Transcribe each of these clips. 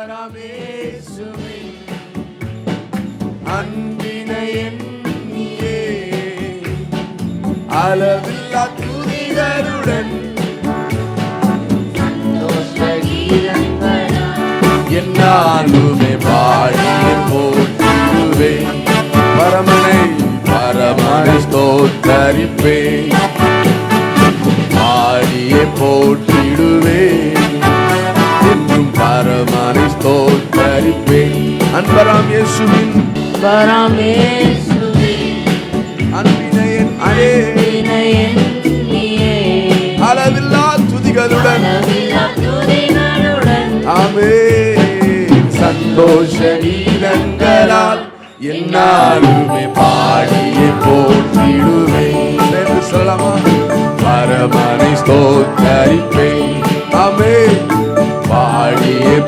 அன்பராமேசுவே அன்பினை எண்ணியே. அளவில்லா துதிகளுடன். என்னாலுமே பாடியே போற்றிடுவே பரமனை பரமனை ஸ்தோத்தரிப்பே பாடியே போற்றிடுவே பரமனை ஸ்தோத்தரிப்பே அன்பராம் இயேசுவின் அன்பினை எண்ணியே அளவில்லா துதிகளுடன். ஆமே சந்தோஷ கீதங்களால் என்னாலுமே பாடியே போற்றிடுவே. சேர்ந்து சொல்லலாமா? பரமனை ஸ்தோத்தரிப்பே ஆமே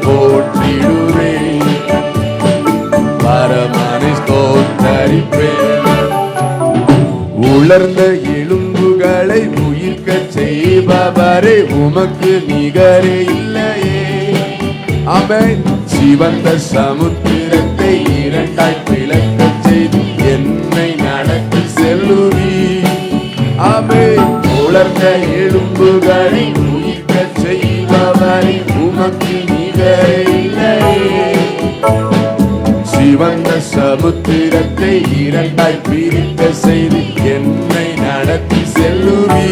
போற்றிடுவே பரமனை ஸ்தோத்தரிப்பே உலர்ந்த எலும்புகளை உயிர்க்க செய்பவரே உமக்கு நிகரே இல்லையே. அவன் சிவந்த சமுத்திரத்தை இரண்டாய் பிளக்க செய்து என்னை நடத்தி செல்லுவி. அவை உலர்ந்த எலும்புகளை உயிர்க்க செய்பவரே உமக்கு சிவந்த சமுத்திரத்தை இரண்டாய் பிரித்த செய்து என்னை நடத்தி செல்லுவி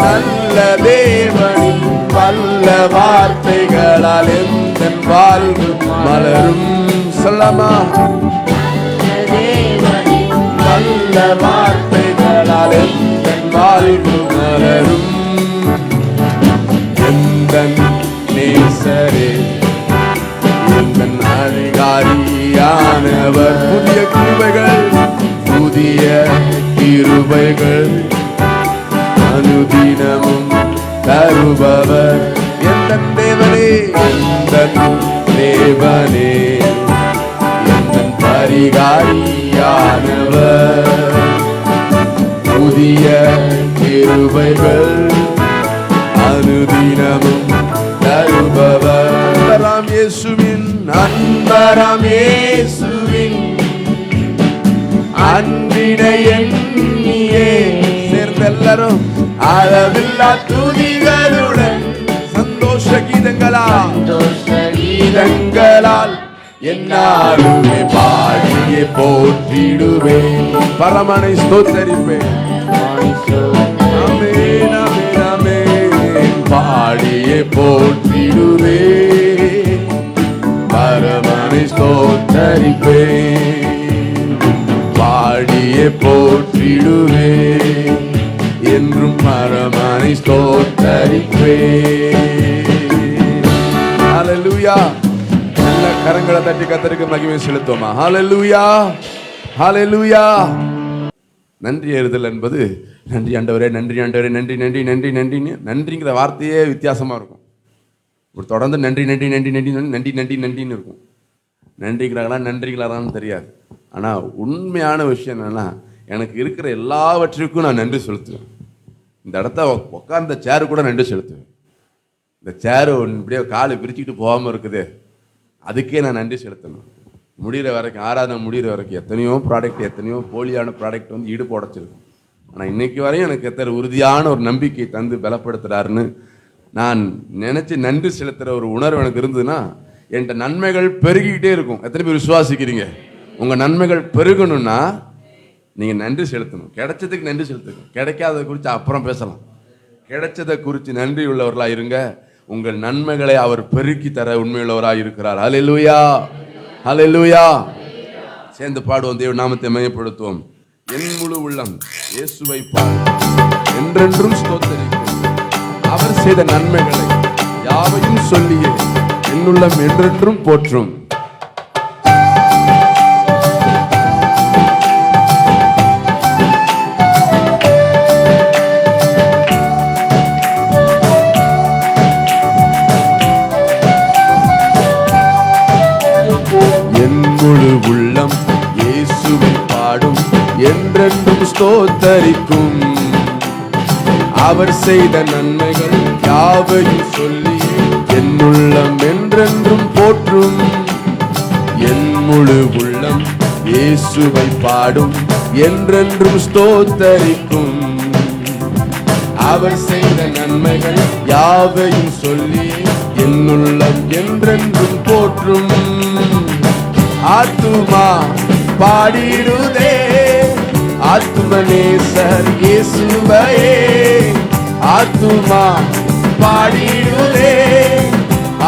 நல்ல தேவனின் வல்ல வார்த்தைகளால் எந்த வாழ்வு மலரும் சொல்லமா? நல்ல வார்த்தைகளால் எந்த வாழ்வு மலரும்? எந்த அதிகாரியானவர் புதிய கிருபைகள் புதிய கிருபைகள். அனுதினமும் தருபவர் எந்த தேவனே? எந்த தேவனே? எந்த பரிகாரியானவர்? புதிய கிருபைகள் அனுதினமும் தருபவர். அன்பராம் இயேசுவின் அன்பராம் இயேசு. அன்பினை எண்ணியே. சேர்ந்த எல்லாரும் அளவில்லா துதிகளுடன் சந்தோஷ கீதங்களால் கீதங்களால் என்னாலுமே பாடியே போற்றிடுவேன். பரமனை ஸ்தோத்தரிப்பேன். பாடியே போற்றிடுவே பரமனை ஸ்தோத்தரிப்பே பாடியே போற்றிடுவே என்றும் பரமனை ஸ்தோத்தரிப்பே ஹalleluya நல்ல கரங்களை தட்டி கத்தருக்கு மகிமை செலுத்துவோமா ஹalleluya ஹalleluya நன்றி எழுதல் என்பது நன்றி ஆண்டவரே நன்றி ஆண்டவரே நன்றி நன்றி நன்றி நன்றின்னு நன்றிங்கிற வார்த்தையே வித்தியாசமாக இருக்கும் ஒரு தொடர்ந்து நன்றி நன்றி நன்றி நன்றி நன்றி நன்றி நன்றின்னு இருக்கும் நன்றிங்கிறாங்களா நன்றிங்களா தெரியாது ஆனால் உண்மையான விஷயம் என்னென்னா எனக்கு இருக்கிற எல்லாவற்றிற்கும் நான் நன்றி செலுத்துவேன். இந்த இடத்த உட்காந்த உட்கார்ந்த சேரு கூட நன்றி செலுத்துவேன். இந்த சேரு இப்படியே காலை பிரிச்சுக்கிட்டு போகாமல் இருக்குது. அதுக்கே நான் நன்றி செலுத்தணும். முடிகிற வரைக்கும் ஆராதனை முடிகிற வரைக்கும் எத்தனையோ ப்ராடக்ட் எத்தனையோ போலியான ப்ராடக்ட் வந்து ஈடுபடச்சிருக்கும் ஆனால் இன்றைக்கி வரையும் எனக்கு எத்தனை உறுதியான ஒரு நம்பிக்கை தந்து பலப்படுத்துகிறாருன்னு நான் நினச்சி நன்றி செலுத்துகிற ஒரு உணர்வு எனக்கு இருந்ததுன்னா என்கிட்ட நன்மைகள் பெருகிக்கிட்டே இருக்கும். எத்தனை பேர் விசுவாசிக்கிறீங்க? உங்கள் நன்மைகள் பெருகணும்னா நீங்கள் நன்றி செலுத்தணும். கிடைச்சதுக்கு நன்றி செலுத்தணும். கிடைக்காததை குறித்து அப்புறம் பேசலாம். கிடைச்சதை குறித்து நன்றி உள்ளவர்களாக இருங்க. உங்கள் நன்மைகளை அவர் பெருக்கி தர உண்மையுள்ளவராக இருக்கிறார். அலையலூயா அலையலூயா சேர்ந்து பாடுவோம். தேவ நாமத்தை மையப்படுத்துவோம் என் முழு உள்ளம் இயேசுவை பாடு என்றென்றும் ஸ்தோத்தரிக்கும் அவர் செய்த நன்மைகளை யாவையும் சொல்லியே. என்னுள்ளம் என்றென்றும் போற்றும். ஸ்தோத்தரிக்கும். அவர் செய்த நன்மைகள் யாவையும் சொல்லி என் உள்ளம் என்றென்றும் போற்றும். என் முழு உள்ளம் இயேசுவை பாடும் என்றென்றும் ஸ்தோத்தரிக்கும். அவர் செய்த நன்மைகள் யாவையும் சொல்லி என் உள்ளம் என்றென்றும் போற்றும். ஆத்துமா பாடிடுதே. ஆத்துமனேசர் இயேசுவையே. ஆத்துமா பாடிடுதே.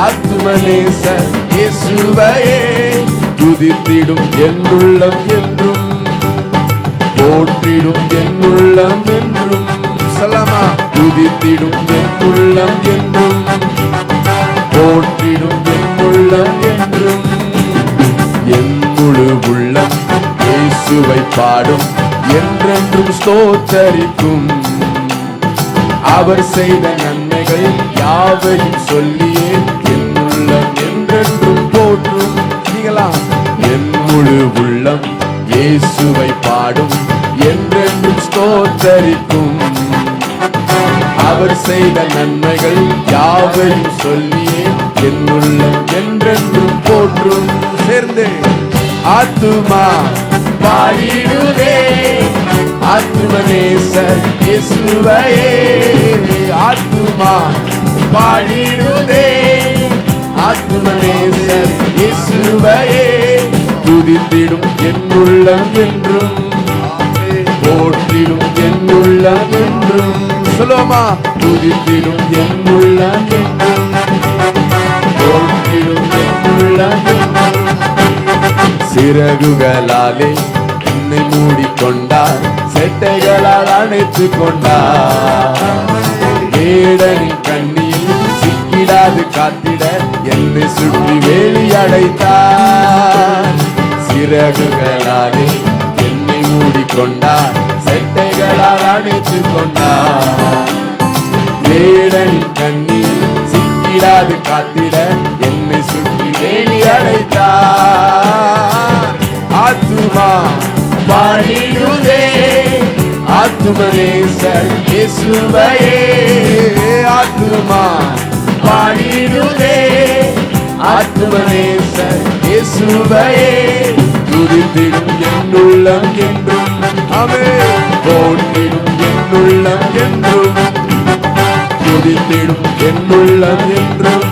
ஆத்துமனேசர் இயேசுவையே. துதித்திடும் என் உள்ளம் என்றும் போற்றிடும் என் உள்ளம் என்றும். சலாமா துதித்திடும் என் உள்ளம் என்றும் போற்றிடும் என் உள்ளம் என்றும். என் முழு உள்ளம் இயேசுவை பாடும். என்றென்றும் ஸ்தோத்தரிக்கும். அவர் செய்த நன்மைகள் யாவையும் சொல்லியே என்னுள்ள என்றென்றும் போற்றும். நீங்களா? என் முழு உள்ளம் இயேசுவை பாடும். என்றென்றும் ஸ்தோத்தரிக்கும். அவர் செய்த நன்மைகள் யாவையும் சொல்லியே என்னுள்ள என்றென்றும் போற்றும். சேர்ந்து ஆத்துமா. பாடிடுவே ஆத்துமனேசர் இயேசுவையே ஆத்துமா பாடிடுதே. ஆத்துமனேசர் இயேசுவையே துதித்திடும் என்னுள்ளம் என்றும் போற்றிடும் என்னுள்ளம் என்றும். சொல்லுவோமா? துதித்திடும் என்னுள்ளம் என்றும் போற்றிடும் என் என்றும். சிறகுகளாலே கண்ணை மூடிக்கொண்டார். செட்டைகளால் அணைத்து கொண்டார். வேடனின் கண்ணியில் சிக்கிடாது காத்திட என்னை சுற்றி வேலி அடைத்தார். சிறகுகளாலே என்னை மூடிக்கொண்டார். செட்டைகளால் அணைத்து கொண்டார். வேடனின் கண்ணில் சிக்கிடாது காத்திட என்னை சுற்றி வேலி அடைத்தார். ஆத்துமா வாழிடுவே ஆத்துமனேசர் இயேசுவையே. ஆத்துமா வாழிடுவே ஆத்துமனேசர் இயேசுவையே. துதித்திடும் என்னுள்ளம் என்றும். அவே போட்டிடும் என்னுள்ளம் என்றும். துதித்திடும் என்னுள்ளம் என்றும்.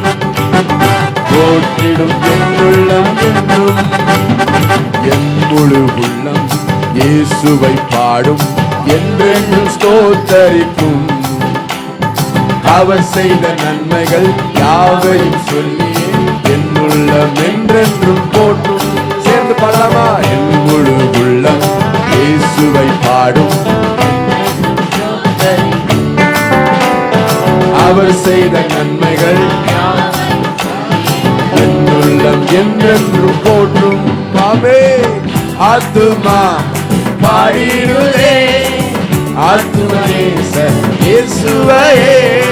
போட்டிடும் என்னுள்ளம் என்றும். என் முழு உள்ளம் இயேசுவை பாடும். என்றென்றும் ஸ்தோத்தரிக்கும். அவர் செய்த நன்மைகள் யாவையும் சொல்லி என் உள்ளம் என்றென்றும் போற்றும். சேர்ந்து பாடலாமா? என் முழு உள்ளம் இயேசுவை பாடும். அவர் செய்த நன்மைகள் என்னுள்ளம் உள்ளம் என்றென்றும் போற்றும். மாமே ஆத்துமா. பாடிடுதே. ஆத்துமனேசர் இயேசுவையே.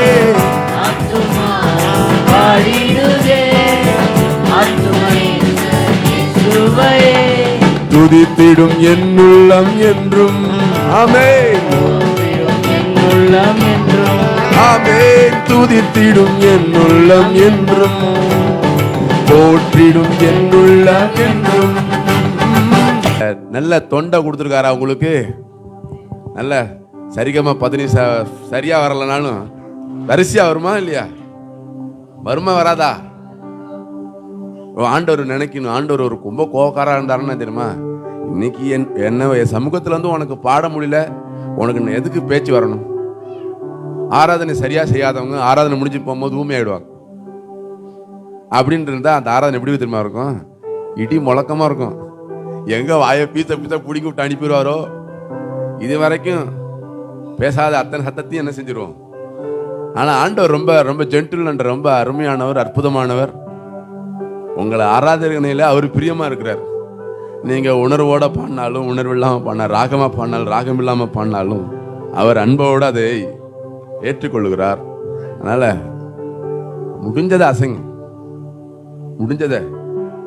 ஆத்துமா பாடிடுதே. ஆத்துமை இயேசுவையே. துதித்திடும் என் உள்ளம் என்றும். என் உள்ளம் என்றும். ஆமே துதித்திடும் என் உள்ளம் என்றும். போற்றிடும் என் உள்ளம் என்றும். நல்ல தொண்டை கொடுத்துருக்காரா உங்களுக்கு? நல்ல சரிகமாக பதினி ச- சரியா வரலனாலும் வரிசையா வருமா இல்லையா? வருமா வராதா? ஓ, ஆண்டவர் நினைக்கணும். ஆண்டவர் ஒரு ரொம்ப கோவக்காரா இருந்தாருன்னு தெரியுமா? இன்னைக்கு என் என்ன என் சமூகத்துல வந்து உனக்கு பாட முடியல. உனக்கு இன்னும் எதுக்கு பேச்சு வரணும்? ஆராதனை சரியா செய்யாதவங்க ஆராதனை முடிஞ்சு போகும்போது ஊமை ஆயிடுவாங்க இருந்தால் அந்த ஆராதனை எப்படி தெரியுமா இருக்கும்? இடி முழக்கமா இருக்கும். எங்க வாயை பீத்த பீத்த பிடிங்கி விட்டு அனுப்பிடுவாரோ? இது வரைக்கும் பேசாத அத்தனை சத்தத்தையும் என்ன செஞ்சிருவோம்? ஆனா ஆண்டவர் ரொம்ப ரொம்ப ஜென்டில் என்ற ரொம்ப அருமையானவர் அற்புதமானவர். உங்களை ஆராதனையில அவர் பிரியமா இருக்கிறார். நீங்க உணர்வோட பாடினாலும் உணர்வு இல்லாமல் பாடினா ராகமா பாடினாலும் ராகம் இல்லாம பாடினாலும் அவர் அன்போடு அதை ஏற்றுக்கொள்கிறார். அதனால முடிஞ்சதை அசைங்க. முடிஞ்சதை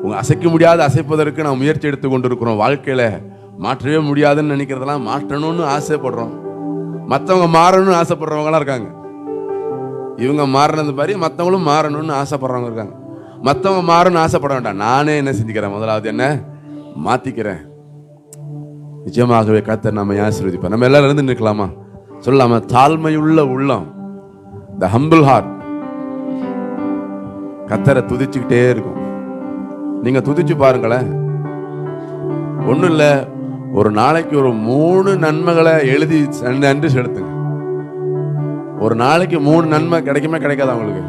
உங்கள் அசைக்க முடியாத அசைப்பதற்கு நாம் முயற்சி எடுத்து கொண்டிருக்கிறோம். வாழ்க்கையில் மாற்றவே முடியாதுன்னு நினைக்கிறதெல்லாம் மாற்றணும்னு ஆசைப்படுறோம். மற்றவங்க மாறணும்னு ஆசைப்படுறவங்களாம் இருக்காங்க. இவங்க மாறினது மாதிரி மற்றவங்களும் மாறணும்னு ஆசைப்படுறவங்க இருக்காங்க. மற்றவங்க மாறணும்னு ஆசைப்பட வேண்டாம். நானே என்ன செஞ்சுக்கிறேன் முதலாவது என்ன? மாற்றிக்கிறேன் நிஜமாகவே கர்த்தர் நம்ம ஆசீர்வதிப்பார். நம்ம எல்லாரும் இருந்து நிற்கலாமா? சொல்லாம தாழ்மையுள்ள உள்ளம். த ஹம்பிள் ஹார்ட் கத்தரை துதிச்சுக்கிட்டே இருக்கும். நீங்க துதிச்சு பாருங்களேன். ஒண்ணும் இல்ல ஒரு நாளைக்கு ஒரு மூணு நன்மைகளை எழுதி நன்றி செலுத்துங்க. ஒரு நாளைக்கு மூணு நன்மை கிடைக்குமே கிடைக்காது உங்களுக்கு?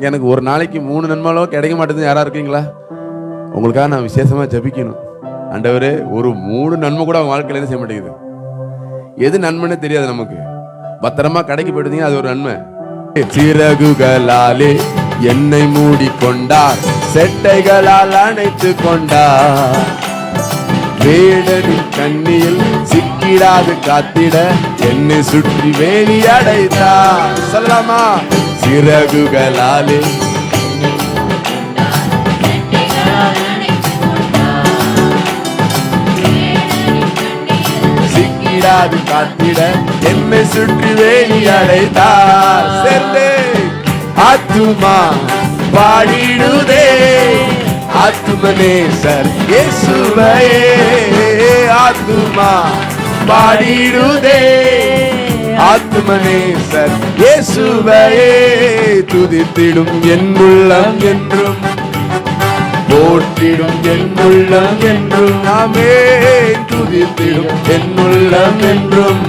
எனக்கு ஒரு நாளைக்கு மூணு நன்மைகளோ கிடைக்க மாட்டேங்குது யாரா இருக்கீங்களா? உங்களுக்காக நான் விசேஷமா ஜெபிக்கணும். அண்டவர் ஒரு மூணு நன்மை கூட அவங்க வாழ்க்கையில செய்ய மாட்டேங்குது. எது நன்மைன்னு தெரியாது நமக்கு. பத்திரமா கடைக்கு போயிட்டீங்க அது ஒரு நன்மை. சிறகுகளாலே என்னை மூடிக்கொண்டார். செட்டைகளால் அணைத்து கொண்டார். வேடனின் கண்ணியில் சிக்கிடாது காத்திட என்னை சுற்றி வேலி அடைத்தார் சொல்லலாமா? சிறகுகளாலே. சிக்கிடாது காத்திட என்னை சுற்றி வேலி அடைத்தார் செல்லே ஆத்துமா பாடிடுதே. ஆத்துமனேசர் இயேசுவையே ஆத்துமா பாடிடுதே. ஆத்துமனேசர் இயேசுவையே துதித்திடும் என் உள்ளம் என்றும் போற்றிடும் என் உள்ளம் என்றும். நாமே துதித்திடும் என் உள்ளம் என்றும்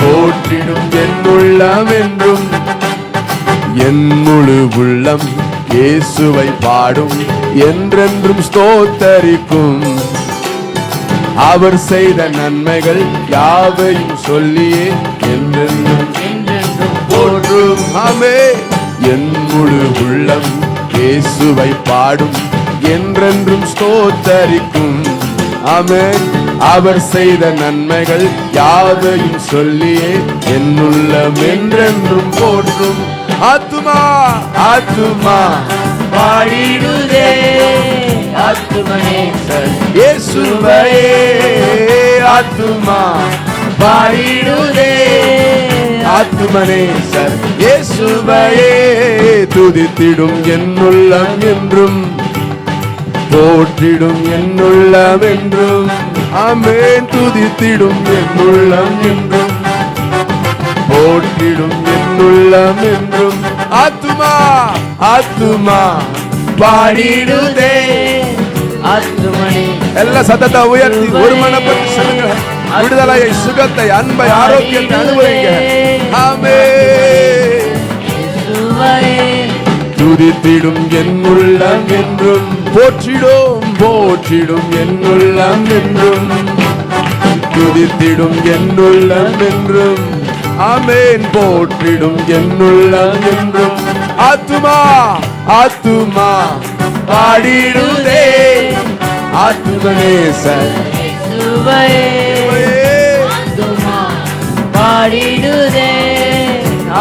போற்றிடும் என் உள்ளம் என்றும். என் முழு உள்ளம் இயேசுவை பாடும் என்றென்றும் ஸ்தோத்தரிக்கும். அவர் செய்த நன்மைகள் யாவையும் சொல்லியே என்றென்றும் போற்றும். ஆமே என் முழு உள்ளம் இயேசுவை பாடும் என்றென்றும் ஸ்தோத்தரிக்கும். ஆமே அவர் செய்த நன்மைகள் யாவையும் சொல்லியே என் உள்ளம் என்றென்றும் போற்றும். ஆத்துமா. ஆத்துமா. பாடிடுதே ஆத்துமனேசர் இயேசுவையே ஆத்துமா. பாடிடுதே ஆத்துமனேசர் இயேசுவையே துதித்திடும் என் உள்ளம் என்றும் போற்றிடும் என் உள்ளம் என்றும் ஆமென். துதித்திடும் என் உள்ளம் என்றும் போற்றிடும் என் உள்ளம் என்றும் ஆத்துமா ஆத்துமா பாடிடுதே. ஆத்துமனே. எல்லா சத்தத்தை உயர்த்தி ஒரு மனப்பட்டு சொல்லுங்க விடுதலையை சுகத்தை அன்பை ஆரோக்கியத்தை அனுபவிங்க. ஆமே. துதித்திடும் என் உள்ளம் என்றும். போற்றிடும் போற்றிடும் என் உள்ளம் என்றும். துதித்திடும் என் உள்ளம் என்றும். ஆமேன். போற்றிடும் என் உள்ளம் என்றும் ஆத்துமா ஆத்துமா பாடிடுதே. ஆத்துமனேசன் இயேசுவையே ஆத்துமா பாடிடுதே.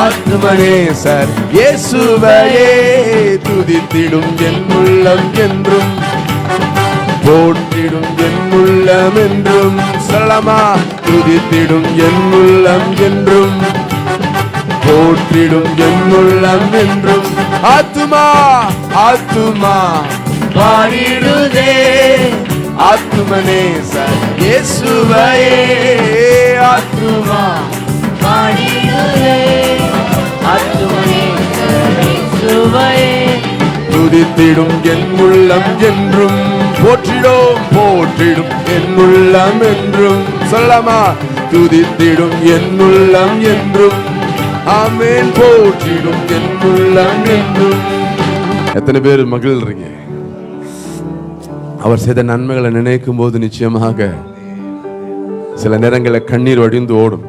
ஆத்துமனேசர் இயேசுவையே துதித்திடும் என் உள்ளம் என்றும். போட்டிடும் என் உள்ளம் என்றும் சொல்லமா துதித்திடும் என் உள்ளம் என்றும். போற்றிடும் என் உள்ளம் என்றும் ஆத்துமா ஆத்துமா. பாடிடுதே ஆத்துமனே இயேசுவையே ஆத்துமா. பாடிடுதே ஆத்துமனே இயேசுவையே துதித்திடும் என் உள்ளம் என்றும் போற்றிடும் போற்றிடும் என் உள்ளம் என்றும். சொல்லமா துதித்திடும் என் உள்ளம் என்றும். ஆமேன் போற்றிடும் என் உள்ளம் என்றும். எத்தனை பேர் மகிழ்றீங்க அவர் செய்த நன்மைகளை நினைக்கும் போது நிச்சயமாக சில நேரங்களில் கண்ணீர் வடிந்து ஓடும்.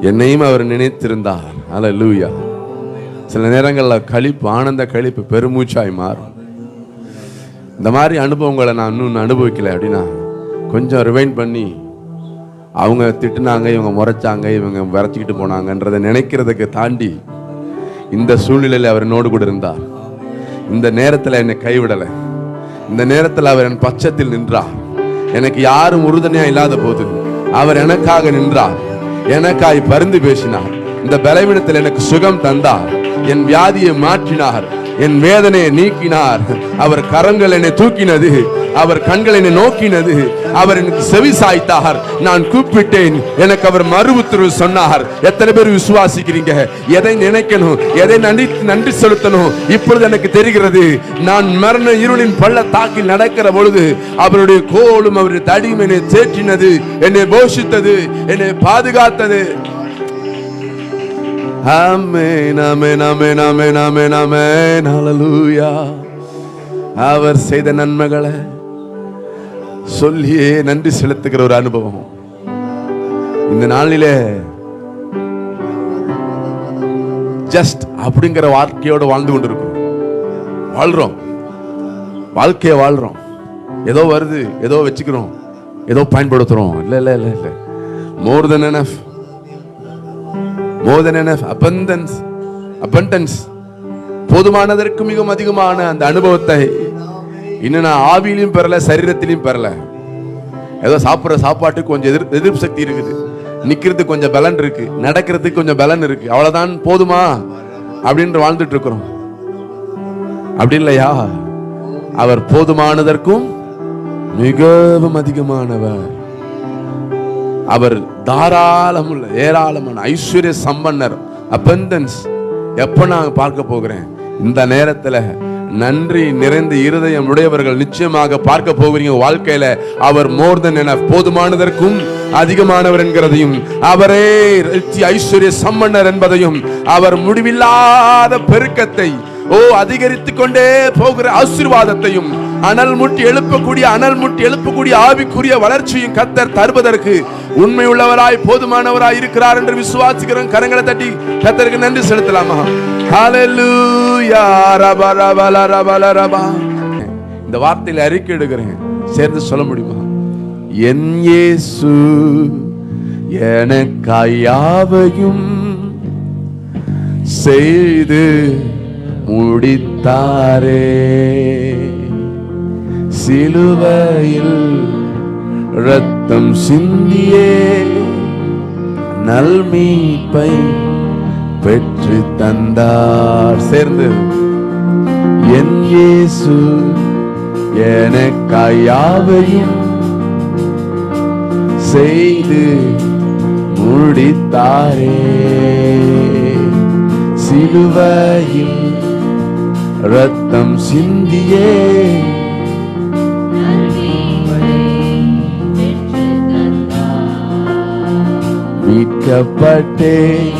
என்னையும் அவர் நினைத்திருந்தார். அல்ல சில நேரங்களில் களிப்பு ஆனந்த களிப்பு பெருமூச்சாய் மாறும். இந்த மாதிரி அனுபவங்களை நான் இன்னும் அனுபவிக்கலை அப்படின்னா கொஞ்சம் ரிவைண்ட் பண்ணி அவங்க திட்டுனாங்க இவங்க முறைச்சாங்க இவங்க விரைச்சிக்கிட்டு போனாங்கன்றதை நினைக்கிறதுக்கு தாண்டி இந்த சூழ்நிலையில் அவர் என்னோடு கூட இருந்தார். இந்த நேரத்தில் என்னை கைவிடலை. இந்த நேரத்தில் அவர் என் பட்சத்தில் நின்றார். எனக்கு யாரும் உறுதுணையாக இல்லாத போது அவர் எனக்காக நின்றார். எனக்காய் பருந்து பேசினார். இந்த பலவீனத்தில் எனக்கு சுகம் தந்தார். என் வியாதியை மாற்றினார். என் வேதனையை நீக்கினார். அவர் கரங்கள் என்னை தூக்கினது. அவர் கண்கள் என்னை நோக்கினது. அவர் எனக்கு செவி சாய்த்தார். நான் கூப்பிட்டேன். எனக்கு அவர் மறு உத்தரவு சொன்னார். எத்தனை பேர் விசுவாசிக்கிறீங்க? எதை நினைக்கணும்? எதை நன்றி நன்றி செலுத்தணும்? இப்பொழுது எனக்கு தெரிகிறது நான் மரண இருளின் பள்ள தாக்கி நடக்கிற பொழுது அவருடைய கோலும் அவருடைய தடியும் என்னை தேற்றினது. என்னை போஷித்தது. என்னை பாதுகாத்தது. அமேன் அமேன் அமேன் அமேன் அமேன் அமேன் ஹalleluya அவர் செய்த நன்மைகளை சொல்லியே நன்றி செலுத்துகிற ஒரு அனுபவம். இந்த நாளிலே ஜஸ்ட் அப்படிங்கிற வாழ்க்கையோட வாழ்ந்து கொண்டிருக்கோம் வாழ்றோம். வாழ்க்கையை வாழ்றோம். ஏதோ வருது ஏதோ வச்சுக்கிறோம். ஏதோ பயன்படுத்துறோம். இல்ல இல்ல இல்ல இல்ல. More than enough more than enough abundance abundance போதுமானதற்கு மிகவும் அதிகமான அந்த அனுபவத்தை இன்னும் நான் ஆவியிலையும் பெறல சரீரத்திலையும் பெறல. ஏதோ சாப்பிட்ற சாப்பாட்டுக்கு கொஞ்சம் எதிர் எதிர்ப்பு சக்தி இருக்குது. நிற்கிறதுக்கு கொஞ்சம் பலன் இருக்கு. நடக்கிறதுக்கு கொஞ்சம் பலன் இருக்கு. அவ்வளோதான் போதுமா? அப்படின்ட்டு வாழ்ந்துட்டு இருக்கிறோம். அப்படி இல்லையா? அவர் போதுமானதற்கும் மிகவும் அதிகமானவர். அவர் தாராளம் உள்ள ஏராளமான ஐஸ்வர்ய சம்பன்னர் abundance. எப்ப நான் பார்க்க போகிறேன்? இந்த நேரத்துல நன்றி நிறைந்த இருதயம் உடையவர்கள் நிச்சயமாக பார்க்க போகிறீங்க. வாழ்க்கையில அவர் மோர்தன் என போதுமானதற்கும் அதிகமானவர் என்கிறதையும் அவரே ஐஸ்வர்ய சம்பன்னர் என்பதையும் அவர் முடிவில்லாத பெருக்கத்தை ஓ அதிகரித்துக் கொண்டே போகிற ஆசீர்வாதத்தையும் அனல் முட்டி எழுப்பக்கூடிய அனல் முட்டி எழுப்பக்கூடிய ஆவிக்குரிய வளர்ச்சியும் கத்தர் தருவதற்கு உண்மை உள்ளவராய் போதுமானவராய் இருக்கிறார் என்று விசுவாசிக்கிறோம். கரங்களை தட்டி கத்தருக்கு நன்றி செலுத்தலாமா? ஹalleluya ரப ரபா ல ரபா இந்த வார்த்தையில் அறிக்கை எடுக்கிறேன். சேர்ந்து சொல்ல முடியுமா? என் இயேசு எனக்காயாவையும் செய்து முடித்தாரே. சிலுவையில் ரத்தம் சிந்தியே நல்மீட்பை பெற்று தந்தார். சேர்ந்து. என் இயேசு எனக்காயாவையும் செய்து முடித்தாரே. சிலுவையில் ரத்தம் சிந்தியே மீட்கப்பட்டேன்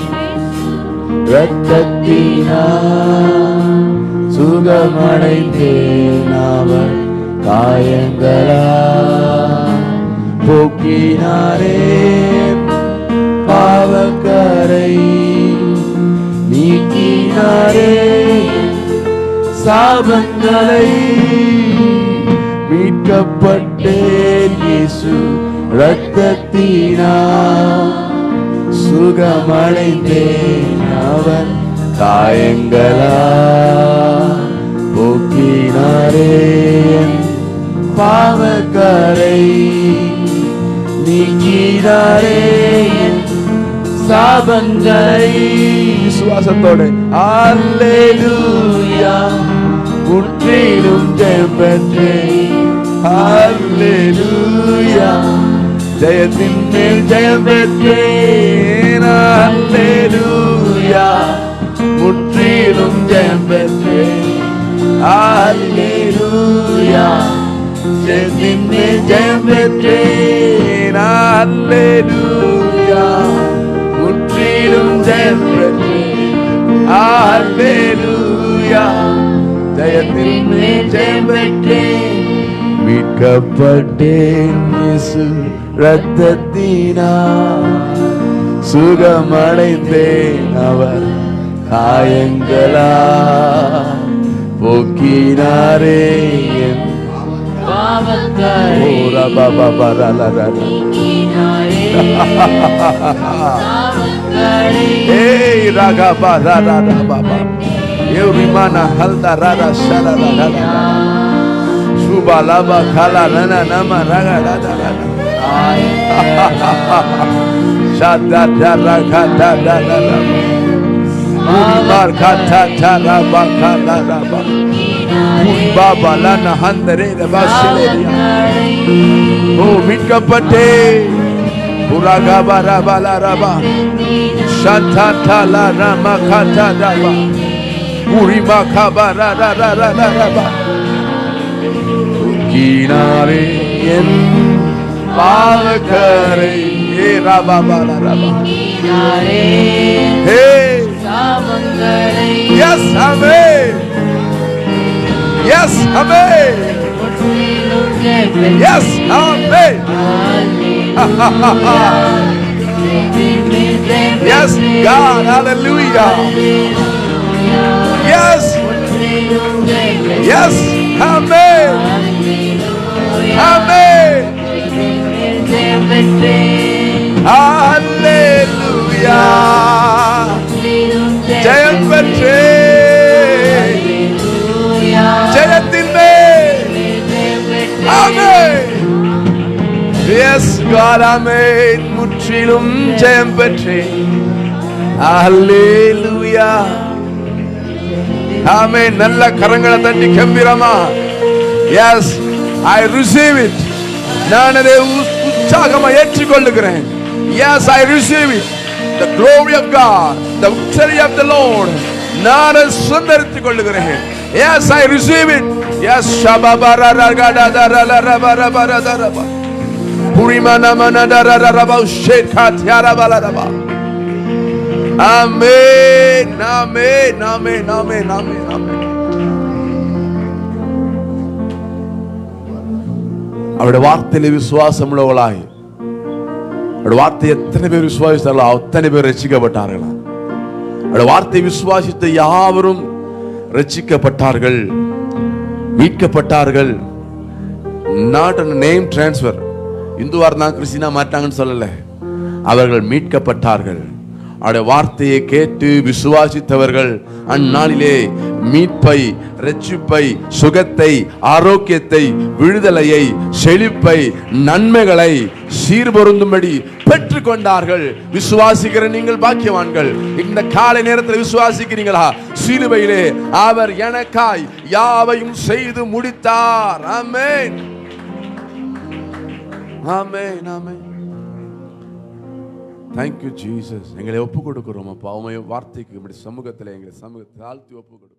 ரத்தத்தினா சுகமடைந்தேன் அவர் காயங்களா போக்கினாரே பாவக்கரை. நீக்கினாரே சாபங்களை. மீட்கப்பட்டேன் இயேசு ரத்தத்தினா சுகமடைந்தேன் அவர் காயங்களா? போக்கினாரே. பாவக்கரை நீக்கினாரே. சாபங்களை விசுவாசத்தோடு அல்லேலூயா. முற்றிலும் ஜெயம் பெற்றேன். அல்லேலூயா. ஜெயத்தின் மேல் ஜெயம் பெற்றேன். முற்றிலும் ஜெயம் பெற்றேன். ஜெயத்தின் மேல் ஜெயம் பெற்றேன். முற்றிலும் ஜெயம் பெற்றேன். ஜெயத்தின் மேல் ஜெயம் பெற்றேன். மீட்கப்பட்டேன் ரத்தத்தினா சுகமடைந்தேன் அவர். காயங்களா போக்கினாரே என் ஏய் ராகா பா பாபா நமா ரகா ரா ரா ரா ரா. Shada da ra ka da da da da. Uriba Barkatatarabakalaraba. Baba lana handere bashileria. ஓ மீட்கப்பட்டே புரகபரபலரபா ஷந்ததல ரமகதரபா உரிமா கபரரரரரபா தூக்கினாரே என் பாவக்கரை ஏ ரபபலரபா ஹே சாபங்களை எஸ் அமே எஸ் அமே முற்றிலும் ஜெபம் எஸ் அமே Yes, God, hallelujah. Yes, yes, amen, amen, hallelujah. ஜெயம் பெற்றே. ஜெயத்தின் எஸ் ஆமென். முற்றிலும் ஜெயம் பெற்றே. ஹalleluya ஆமென். நல்ல கரங்களை தட்டி கம்பீரமா. எஸ் ஐ ரிசீவ் இட் நான் அதை உ- உற்சாகமா ஏற்றுக்கொள்ளுகிறேன் yes I receive it the glory of god the victory of the lord. நான் அதை சுதந்திரித்துக் கொள்ளுகிறேன் yes I receive it yes ஷபபரரகடதரலரபரபரதரப புரிமனமனதரரப ஷேகாத்யாரபலரப amen amen amen amen amen amen அவருடைய வார்த்தையில விசுவாசம் உள்ளவளாய் அவருடைய வார்த்தை எத்தனை பேர் விசுவாசித்தார்களோ அத்தனை பேர் ரசிக்கப்பட்டார்களா அவருடைய வார்த்தை விசுவாசித்த யாவரும் ரட்சிக்கப்பட்டார்கள் மீட்கப்பட்டார்கள். நாட் நேம் டிரான்ஸ்ஃபர் இந்துவா இருந்தாங்க கிறிஸ்டினா மாட்டாங்கன்னு சொல்லல. அவர்கள் மீட்கப்பட்டார்கள். அவருடைய வார்த்தையை கேட்டு விசுவாசித்தவர்கள் அந்நாளிலே மீட்பை ரட்சிப்பை சுகத்தை ஆரோக்கியத்தை விடுதலையை செழிப்பை நன்மைகளை சீர்பொருந்தும்படி பெற்றுக்கொண்டார்கள். விசுவாசிக்கிற நீங்கள் பாக்கியவான்கள். இந்த காலை நேரத்தில் விசுவாசிக்கிறீங்களா சிலுவையிலே அவர் எனக்காய் யாவையும் செய்து முடித்தார். ஆமேன். ஆமேன் ஆமேன். தேங்க்யூ ஜீசஸ் எங்களை ஒப்பு கொடுக்குறோம் அப்பா. உமைய வார்த்தைக்கு இப்படி சமூகத்தில் எங்களை சமூகத்தில் தாழ்த்தி ஒப்பு கொடுக்கும்